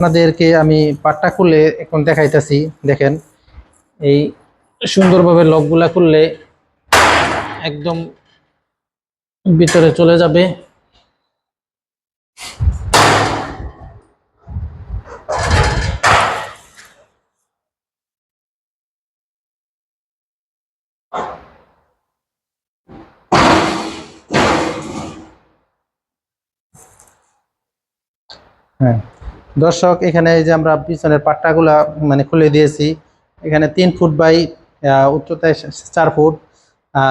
আপনাদেরকে আমি পাটটা খুলে এখন দেখাইতেছি, দেখেন। এই সুন্দরভাবে লকগুলা খুললে একদম ভিতরে চলে যাবে। হ্যাঁ। দর্শক, এখানে এই যে আমরা পিছনের পাট্টাগুলা মানে খুলে দিয়েছি। এখানে তিন ফুট বাই উচ্চতায় চার ফুট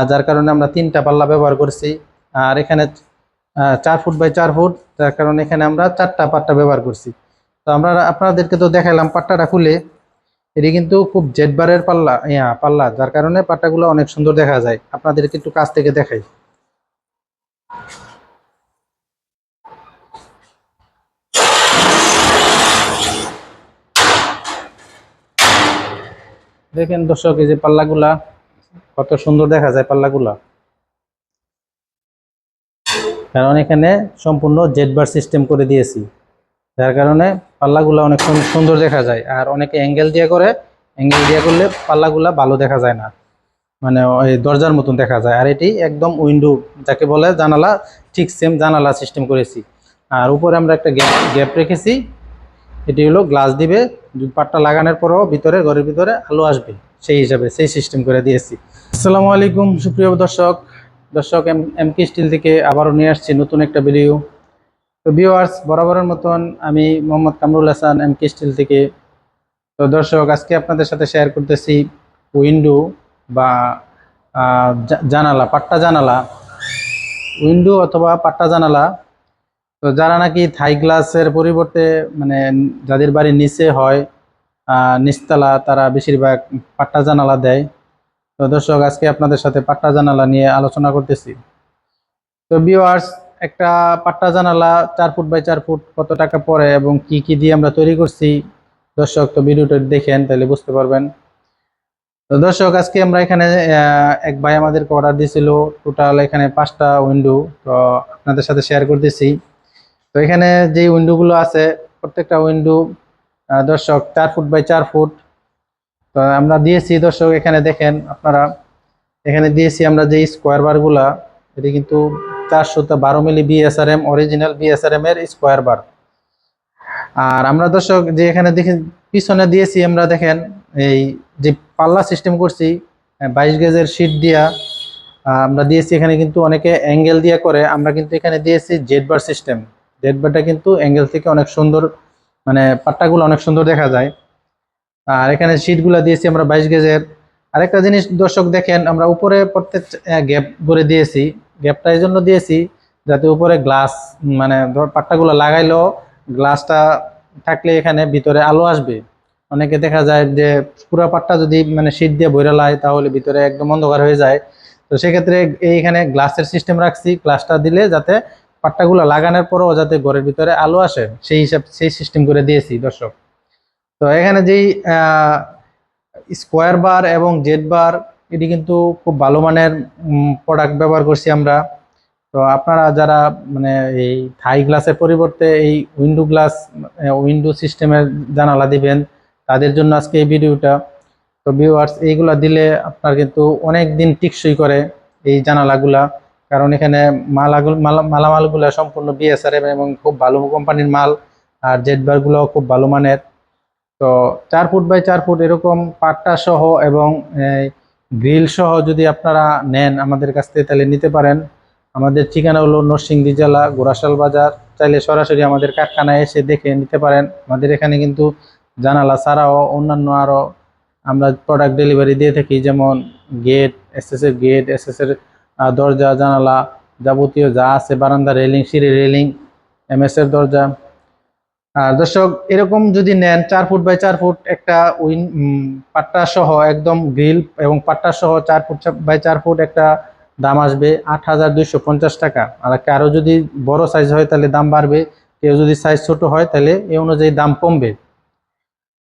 যার কারণে আমরা তিনটা পাল্লা ব্যবহার করছি। আর এখানে চার ফুট বাই চার ফুট, যার কারণে এখানে আমরা চারটা পাট্টা ব্যবহার করছি। তো আমরা, আপনাদেরকে তো দেখাইলাম পাট্টাটা খুলে। এটি কিন্তু খুব জেডবারের পাল্লা, ইয়া, পাল্লা, যার কারণে পাট্টাগুলো অনেক সুন্দর দেখা যায়। আপনাদেরকে একটু কাছ থেকে দেখাই। দেখেন দর্শক, এই যে পাল্লাগুলা, কত সুন্দর দেখা যায় পাল্লাগুলা। কারণ এখানে সম্পূর্ণ জেড বার সিস্টেম করে দিয়েছি। যার কারণে পাল্লাগুলা অনেক সুন- সুন্দর দেখা যায়। আর অনেকে অ্যাঙ্গেল দিয়ে করে অ্যাঙ্গেল দিয়ে করলে পাল্লাগুলা ভালো দেখা যায় না। মানে ওই দরজার মতন দেখা যায়। আর এটি একদম উইন্ডো যাকে বলে জানালা, ঠিক সেম জানালা সিস্টেম করেছি। আর উপরে আমরা একটা গ্যাপ গ্যাপ রেখেছি। এটি হলো গ্লাস দিবে। পাটটা লাগানোর পরেও ভিতরে, ঘরের ভিতরে আলো আসবে, সেই হিসাবে, সেই সিস্টেম করে দিয়েছি। আসসালামু আলাইকুম, সুপ্রিয় দর্শক। দর্শক, এম এম কে স্টিল থেকে আবারও নিয়ে আসছি নতুন একটা ভিডিও তো ভিউয়ার্স বরাবরের মতন আমি Mohammad Kamrul Hasan M K still থেকে। তো দর্শক, আজকে আপনাদের সাথে শেয়ার করতেছি উইন্ডো বা জানালা, পাট্টা জানালা। উইন্ডো অথবা পাট্টা জানালা তো যারা নাকি থাই গ্লাসের পরিবর্তে মানে যাদের বাড়ির নিচে হয় নিচতলা, তারা বেশিরভাগ পাট্টা জানালা দেয়। তো দর্শক, আজকে আপনাদের সাথে পাট্টা জানালা নিয়ে আলোচনা করতেছি। তো ভিউয়ার্স একটা পাট্টা জানালা চার ফুট বাই চার ফুট কত টাকা পড়ে এবং কি কি দিয়ে আমরা তৈরি করছি, দর্শক তো ভিডিওটা দেখেন, তাহলে বুঝতে পারবেন। তো দর্শক, আজকে আমরা এখানে এক ভাই আমাদেরকে অর্ডার দিয়েছিল টোটাল এখানে পাঁচটা উইন্ডো তো আপনাদের সাথে শেয়ার করতেছি। তো এখানে যে উইন্ডোগুলো আছে, প্রত্যেকটা উইন্ডো দর্শক চার ফুট বাই চার ফুট তো আমরা দিয়েছি, দর্শক এখানে দেখেন আপনারা, এখানে দিয়েছি আমরা যে স্কোয়ার বারগুলা এটি কিন্তু চারশো বারো মিলি বিএসআরএম অরিজিনাল বিএসআরএম এর স্কোয়ার বার আর আমরা দর্শক যে এখানে দেখি পিছনে দিয়েছি আমরা দেখেন, এই যে পাল্লা সিস্টেম করছি বাইশ গেজের শিট দিয়া আমরা দিয়েছি এখানে কিন্তু অনেকে অ্যাঙ্গেল দিয়ে করে, আমরা কিন্তু এখানে দিয়েছি জেড বার সিস্টেম জেড বারটা কিন্তু অ্যাঙ্গেল থেকে অনেক সুন্দর মানে পাট্টাগুলো অনেক সুন্দর দেখা যায়। আর এখানে শিটগুলো দিয়েছি আমরা বাইশ গেজের। আরেকটা জিনিস দর্শক দেখেন, আমরা উপরে প্রত্যেক গ্যাপ করে দিয়েছি। গ্যাপটা এই জন্য দিয়েছি যাতে উপরে গ্লাস মানে ধর পাট্টাগুলো লাগাইলেও গ্লাসটা থাকলে এখানে ভিতরে আলো আসবে। অনেকে দেখা যায় যে পুরো পাট্টা যদি মানে শীত দিয়ে বইরা লাই, তাহলে ভিতরে একদম অন্ধকার হয়ে যায়। তো সেক্ষেত্রে এইখানে গ্লাসের সিস্টেম রাখছি। গ্লাসটা দিলে যাতে পাট্টাগুলো লাগানোর পরেও যাতে ঘরের ভিতরে আলো আসে, সেই হিসাব, সেই সিস্টেম করে দিয়েছি দর্শক। তো এখানে যেই স্কোয়ার বার এবং জেড বার এটি কিন্তু খুব ভালো মানের প্রোডাক্ট ব্যবহার করছি আমরা। তো আপনারা যারা মানে এই থাই গ্লাসের পরিবর্তে এই উইন্ডো গ্লাস উইন্ডো সিস্টেমের জানালা দিবেন, তাদের জন্য আজকে এই ভিডিওটা। তো ভিউয়ার্স এইগুলা দিলে আপনার কিন্তু অনেক দিন টিকসই করে এই জানালাগুলা। কারণ এখানে মালাগুলো মালা মালামালগুলো সম্পূর্ণ বিএসআরএম এবং খুব ভালো কোম্পানির মাল আর বারগুলোও খুব ভালো মানের। তো চার ফুট বাই চার ফুট এরকম পাট্টা সহ এবং গ্রিল সহ যদি আপনারা নেন আমাদের কাছ থেকে তাহলে নিতে পারেন। আমাদের ঠিকানা হলো নরসিংদী জেলা গোরাশাল বাজার। চাইলে সরাসরি আমাদের কারখানায় এসে দেখে নিতে পারেন। আমাদের এখানে কিন্তু জানালা ছাড়াও অন্যান্য আরও আমরা প্রোডাক্ট ডেলিভারি দিয়ে থাকি যেমন গেট এসএস এর গেট এসএস এর আহ, দরজা, জানালা যাবতীয় যা আছে, বারান্দা রেলিং সিঁড়ি রেলিং এমএস এর দরজা। আর দর্শক, এরকম যদি নেন, চার ফুট বাই চার ফুট একটা উইন পাট্টা সহ একদম গ্রিল এবং পাট্টা সহ চার ফুট বাই চার ফুট একটা দাম আসবে আট হাজার দুইশো পঞ্চাশ টাকা। আর কারও যদি বড় সাইজ হয়, তাহলে দাম বাড়বে। কেউ যদি সাইজ ছোট হয়, তাহলে এই অনুযায়ী দাম কমবে।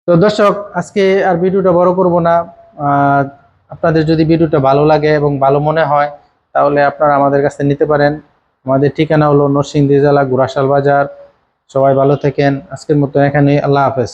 তো দর্শক, আজকে আর ভিডিওটা বড় করব না। আপনাদের যদি ভিডিওটা ভালো লাগে এবং ভালো মনে হয় তাহলে আপনারা আমাদের কাছে নিতে পারেন। আমাদের ঠিকানা হলো নরসিংদী জেলা গুরাশাল বাজার। সবাই ভালো থাকেন। আজকের মতো এখানে আল্লাহ হাফেজ।